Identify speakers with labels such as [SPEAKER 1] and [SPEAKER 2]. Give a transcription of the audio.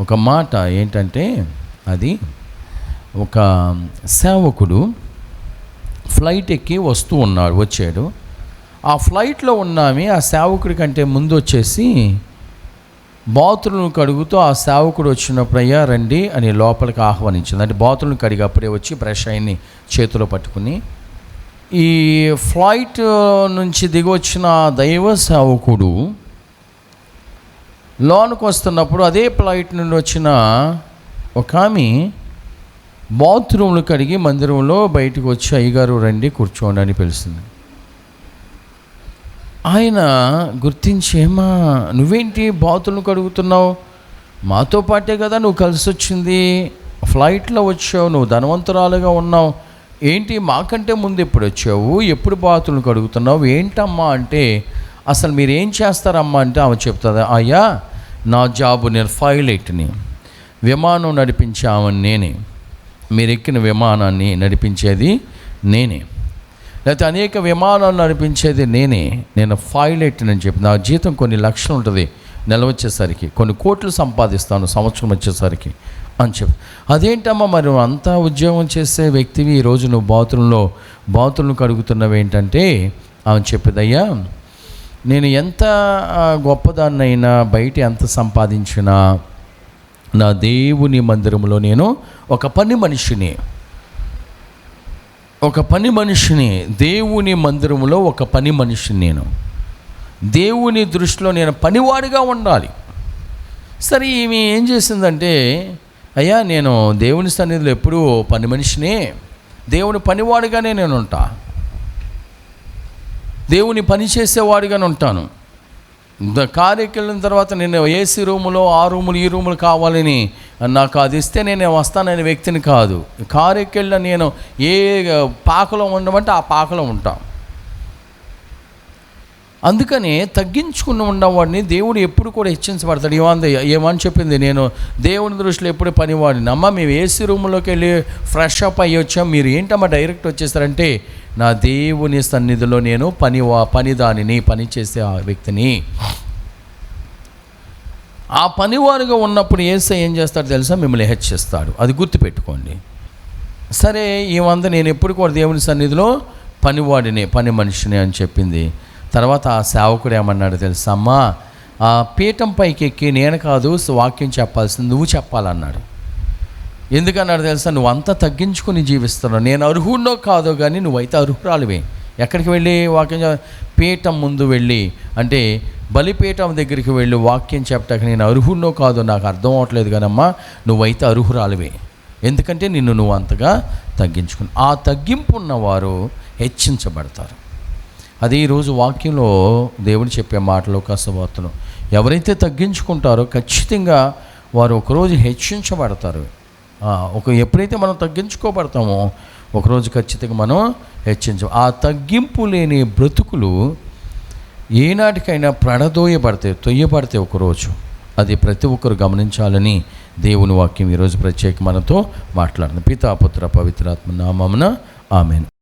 [SPEAKER 1] ఒక మాట ఏంటంటే అది ఒక సేవకుడు ఫ్లైట్ ఎక్కి వస్తూ ఉన్నాడు వచ్చాడు. ఆ ఫ్లైట్లో ఉన్నామే ఆ సేవకుడి కంటే ముందు వచ్చేసి బాతులను కడుగుతూ ఆ సేవకుడు వచ్చినప్పుడు అయ్యా రండి అని లోపలికి ఆహ్వానించింది. అంటే బాతులను కడిగి అప్పుడే వచ్చి బ్రష్ అయిని చేతిలో పట్టుకుని ఈ ఫ్లైట్ నుంచి దిగి వచ్చిన దైవ సేవకుడు లోనికి వస్తున్నప్పుడు అదే ఫ్లైట్ నుండి వచ్చిన ఒక ఆమె బాత్రూమ్లు కడిగి మందిరంలో బయటకు వచ్చి అయ్యగారు రండి కూర్చోండి అని పిలుస్తుంది. ఆయన గుర్తించేమా నువ్వేంటి బాతులను కడుగుతున్నావు? మాతో పాటే కదా నువ్వు కలిసి వచ్చింది. ఫ్లైట్లో వచ్చావు నువ్వు ధనవంతురాలుగా ఉన్నావు. ఏంటి మాకంటే ముందు ఎప్పుడు వచ్చావు? ఎప్పుడు బాతులను కడుగుతున్నావు? ఏంటమ్మా అంటే అసలు మీరు ఏం చేస్తారమ్మా? అంటే ఆమె చెప్తుంది అయ్యా నా జాబు నేను పైలట్ని విమానం నడిపించే ఆమెను నేనే. మీరు ఎక్కిన విమానాన్ని నడిపించేది నేనే. లేకపోతే అనేక విమానాలు నడిపించేది నేనే. నేను పైలట్ అని చెప్పి నా జీతం కొన్ని లక్షలు ఉంటుంది. నెల వచ్చేసరికి కొన్ని కోట్లు సంపాదిస్తాను సంవత్సరం వచ్చేసరికి అని చెప్పి. అదేంటమ్మా మరి అంతా ఉద్యోగం చేసే వ్యక్తివి? ఈరోజు నువ్వు బాత్రూంలో బాతులను కడుగుతున్నవి ఏంటంటే ఆమె చెప్పేదయ్యా నేను ఎంత గొప్పదాన్నైనా బయట ఎంత సంపాదించినా నా దేవుని మందిరంలో నేను ఒక పని మనిషిని. ఒక పని మనిషిని దేవుని మందిరంలో ఒక పని మనిషిని నేను. దేవుని దృష్టిలో నేను పనివాడిగా ఉండాలి. సరే ఈమె ఏం చేసిందంటే అయ్యా నేను దేవుని సన్నిధిలో ఎప్పుడూ పని మనిషిని దేవుని పనివాడిగానే నేను ఉంటా దేవుని పని చేసేవాడిగానే ఉంటాను. ద- తర్వాత నేను ఏసీ రూములో ఆ రూములు ఈ రూములు కావాలని నాకు అది ఇస్తే నేను వస్తాననే వ్యక్తిని కాదు. కారు నేను ఏ పాకలో ఉండమంటే ఆ పాకలో ఉంటాను అందుకనే తగ్గించుకుని ఉన్నవాడిని దేవుడు ఎప్పుడు కూడా హెచ్చించబడతాడు. ఏమంది ఏమని చెప్పింది నేను దేవుని దృష్టిలో ఎప్పుడు పనివాడిని. అమ్మ మేము ఏసీ రూమ్లోకి వెళ్ళి ఫ్రెష్ అప్ అయ్యి వచ్చాం. మీరు ఏంటమ్మా డైరెక్ట్ వచ్చేసారంటే నా దేవుని సన్నిధిలో నేను పని పనిదానిని పని చేసే ఆ వ్యక్తిని. ఆ పనివారుగా ఉన్నప్పుడు ఏసై ఏం చేస్తాడు తెలుసా? మిమ్మల్ని హెచ్చిస్తాడు అది గుర్తుపెట్టుకోండి. సరే ఈ వంద నేను ఎప్పుడు కూడా దేవుని సన్నిధిలో పనివాడిని పని మనిషిని అని చెప్పింది. తర్వాత ఆ సేవకుడు ఏమన్నాడు తెలుసా? అమ్మా ఆ పీఠం పైకి ఎక్కి నేను కాదు వాక్యం చెప్పాల్సింది నువ్వు చెప్పాలన్నాడు. ఎందుకన్నాడు తెలుసా? నువ్వు అంతా తగ్గించుకుని జీవిస్తున్నావు. నేను అర్హుడినో కాదో కానీ నువ్వైతే అర్హురాలివే. ఎక్కడికి వెళ్ళి వాక్యం పీఠం ముందు వెళ్ళి అంటే బలిపీఠం దగ్గరికి వెళ్ళి వాక్యం చెప్పటానికి నేను అర్హుడినో కాదో నాకు అర్థం అవట్లేదు కానమ్మా నువ్వైతే అర్హురాలివే. ఎందుకంటే నిన్ను నువ్వు అంతగా తగ్గించుకుని ఆ తగ్గింపు ఉన్నవారు హెచ్చించబడతారు. అది ఈరోజు వాక్యంలో దేవుడు చెప్పే మాటలు కసవార్తలు ఎవరైతే తగ్గించుకుంటారో ఖచ్చితంగా వారు ఒకరోజు హెచ్చించబడతారు. ఒక ఎప్పుడైతే మనం తగ్గించుకోబడతామో ఒకరోజు ఖచ్చితంగా మనం హెచ్చించం ఆ తగ్గింపు లేని బ్రతుకులు ఏనాటికైనా ప్రణదోయబడతాయి తొయ్యబడతాయి ఒకరోజు. అది ప్రతి ఒక్కరు గమనించాలని దేవుని వాక్యం ఈరోజు ప్రత్యేక మనతో మాట్లాడుతుంది పితాపుత్ర పవిత్రాత్మ నామమున ఆమెను.